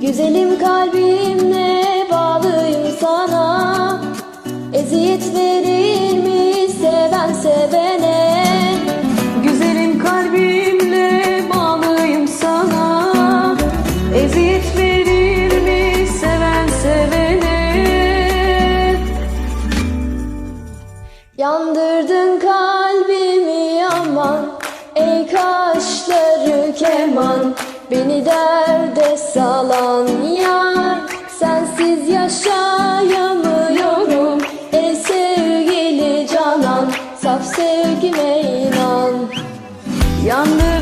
Güzelim kalbimle bağlıyım sana. Eziyet Yandırdın kalbimi yaman Ey kaşları keman. Beni derde salan yar Sensiz yaşayamıyorum. Ey sevgili canan Saf sevgime inan. Yandı